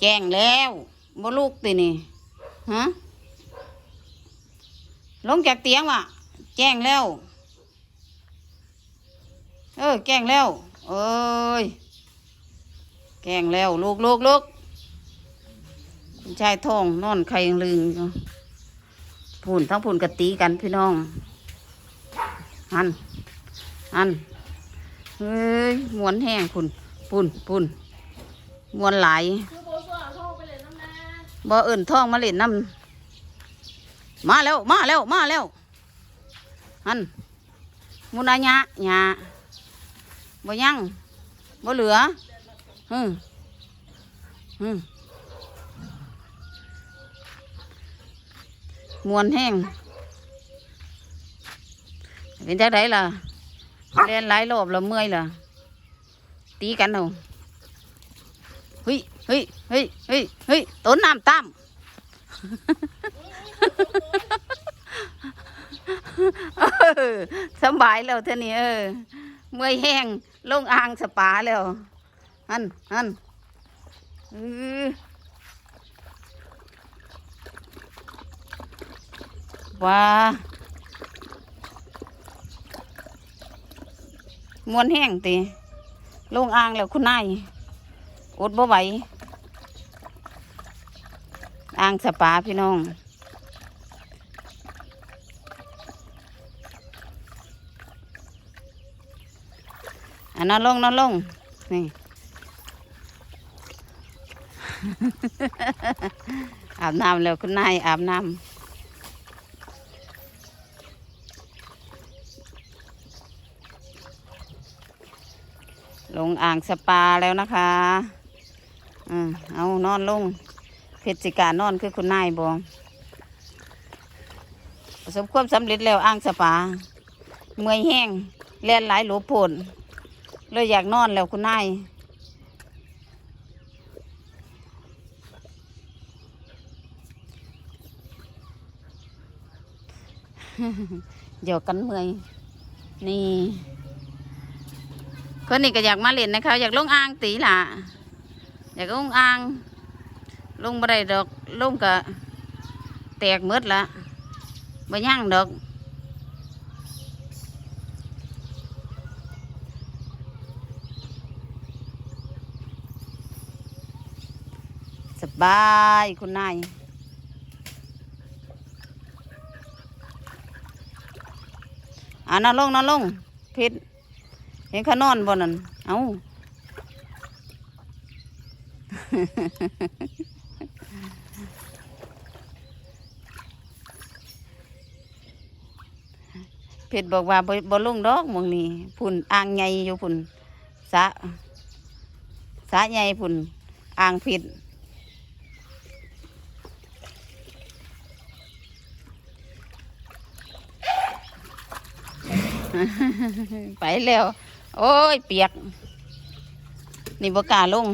แจ้งแล้วบ่ลูกตินี่ฮะลงจากเตียงว่ะ แจ้งแล้ว เออ แจ้งแล้ว เอ้ย แจ้งแล้วลูกลูกลูกคุณชายทองนอนใครยังลืมอยู่พูนทั้งพูนกะตีกันพี่น้องหันหัน เฮ้ยมวนแห้งคุณปุ่นปุ่นมวนไหล บ่เอิ่นท่องมาเล่นน้ำมาแล้วมาแล้วมาแล้วหันมุนายะหยาบ่ยังบ่เหลือฮึฮึมวนแห้งเป็นจักไดล่ะเล่นหลายรอบแล้วเมื่อยล่ะตีกันเอาเฮ้ย ฮ้ยเฮ้ยเฮ้ยเฮ้ยต้นน้ำตั้มสบายแล้วเท่านี้เออ เมื่อยแห้งลงอ่างสปาแล้วฮันฮันว้ามวนแห้งติลงอ่างแล้วคุณนายอดบ่ไหว อ่างสปาพี่น้อง อันนอนลงนอนลง นี่ อาบน้ำแล้วคุณนายอาบน้ำลงอ่างสปาแล้วนะคะอืมเอานอนลง เพชรจิกานอนคือคุณนายบองประสบความสำเร็จแล้วอ่างสปา เมื่อยแห้งแล่นหลายหลโผลเลยอยากนอนแล้วคุณนายเดี๋ยวกันเมื่อยนี่คนนี้ก็อยากมาเล่นนะคะอยากลงอ่างตีล่ะ อยากลงอ่าง ลงบ่ได้ดอกลงก็แตกมืดละบ่ย่างดอกสบายคุณนายอ่านอนลงนอนลงพิษเห็นเขานอนบนนั่น เอา เพชรบอกว่าบ่บ่ลงดอกมองนี้พุ่นอ่างใหญ่อยู่พุ่นสะสะใหญ่พุ่นอ่างผิดไปแล้ว โอ้ย เปียก นี่บกาลง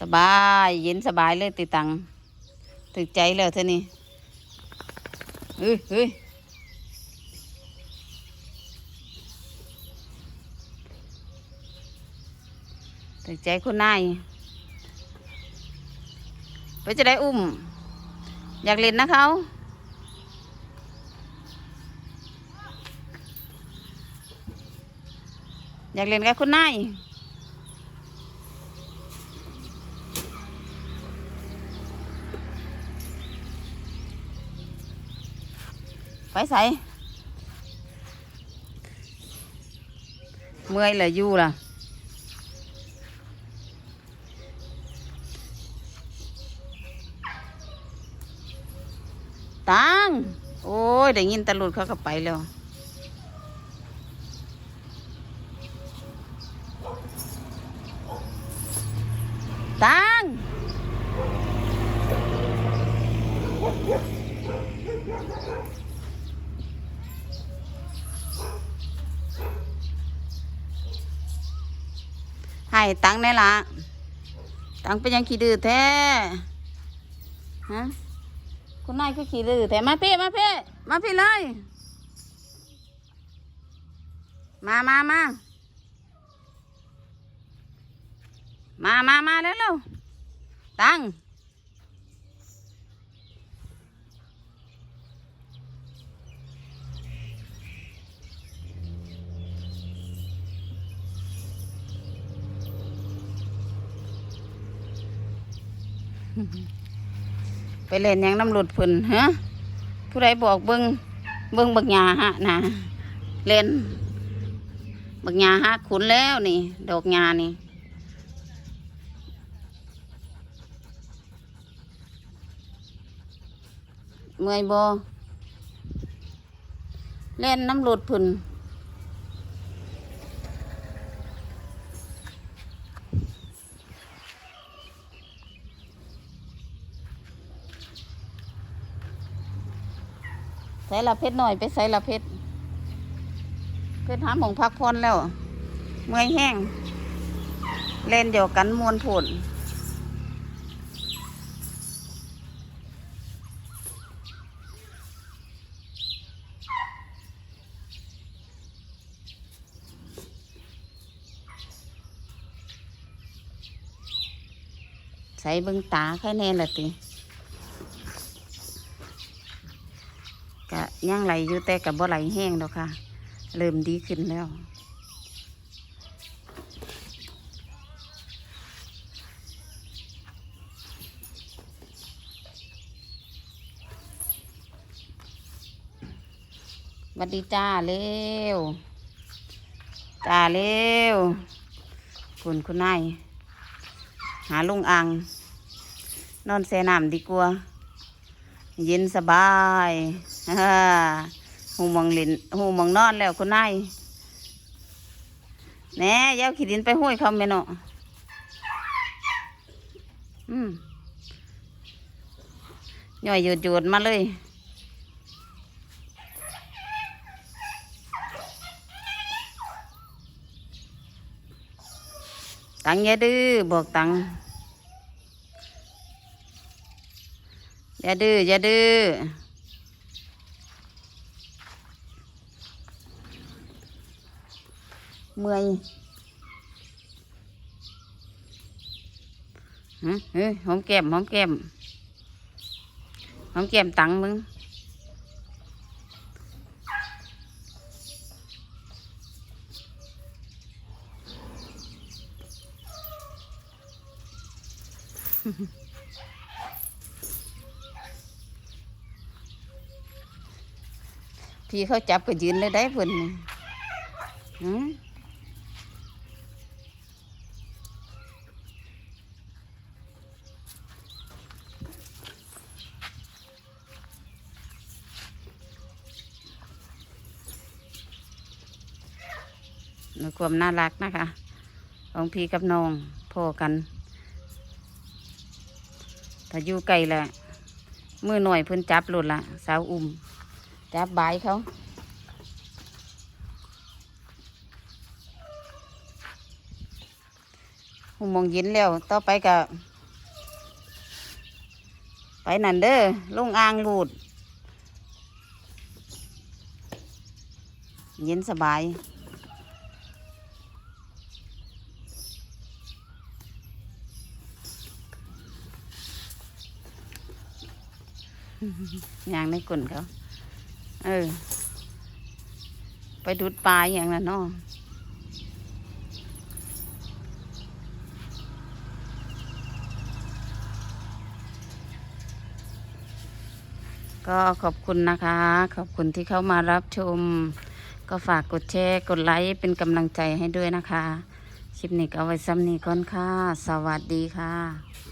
สบาย เย็นสบายเลยติตังถึกใจแล้วเท่านี้เฮ้ยเฮ้ย ถึกใจคุณนายไปจะได้อุ้ม อยากเล่นนะเขาอยากเล่นกับคุณนายไปใส่เมื่อยเลยอยู่ล่ะ ตังโอ้ยได้ยินตะลุดเขาก็ไปแล้วตังให้ตังค์แน่ละตังเป็นยังขี้ดื้อแท้ฮะ คุณนายคือขี้ดื้อแท้มาพี่มาพี่มาพี่เลย มามามามามามาแล้วเร็วตัง ไปเล่นยังน้ำหลุดพุ่นฮะผู้ใดบอกเบิงเบิงบักหยาฮะนะเล่นบักหยาฮะขุนแล้วนี่ ดอกหยานี่เมื่อยบอเล่นน้ำหลุดพุ่น ใส่ละเพชรหน่อยไปใส่ละเพชรเพชรหาหมองพักพรแล้ว เมื่อยแห้ง เล่นเดียวกันมวนผลใส่เบิงตาแค่แน่ละติกะ ย่างไหลอยู่แต่กับบ่ไหลแห้งแล้วค่ะ เริ่มดีขึ้นแล้วสวัสดีจ้าเร็วจ้าเร็วคุณคุณนายหาลุงอัง นอนแช่น้ำดีกว่า เย็นสบายฮ่าหูมองลินหูมองนอนแล้วคุณนายแหน่อยาขีดินไปห้วยเขาแม่เนาะอืมย่อยหยุดหยุดมาเลยตังอย่าดื้อบอกตัง อย่าดื้ออย่าดื้อเมื่อยฮะเฮ้ยหอมแก้มหอมแก้มหอมแก้มตังมึง พี่เขาจับก็ยืนเลยได้เพิ่นนี่หือในความน่ารักนะคะ ของพี่กับน้องพ่อกันถ้าอยู่ไกลแหละมือหน่อยเพิ่นจับหลุดละสาวอุ้ม จับบายเขาหูมองยินแล้ว ต่อไปก็ไปนั่นเด้อลุงอ่างลูด เย็นสบายอย่างในกุ่นเขา เออ ไปดูดปลาอย่างนั้นเนาะก็ขอบคุณนะคะ ขอบคุณที่เข้ามารับชม ก็ฝากกดแชร์กดไลค์เป็นกำลังใจให้ด้วยนะคะ คลิปนี้ก็เอาไว้ซ้ำนี้ก่อนค่ะ สวัสดีค่ะ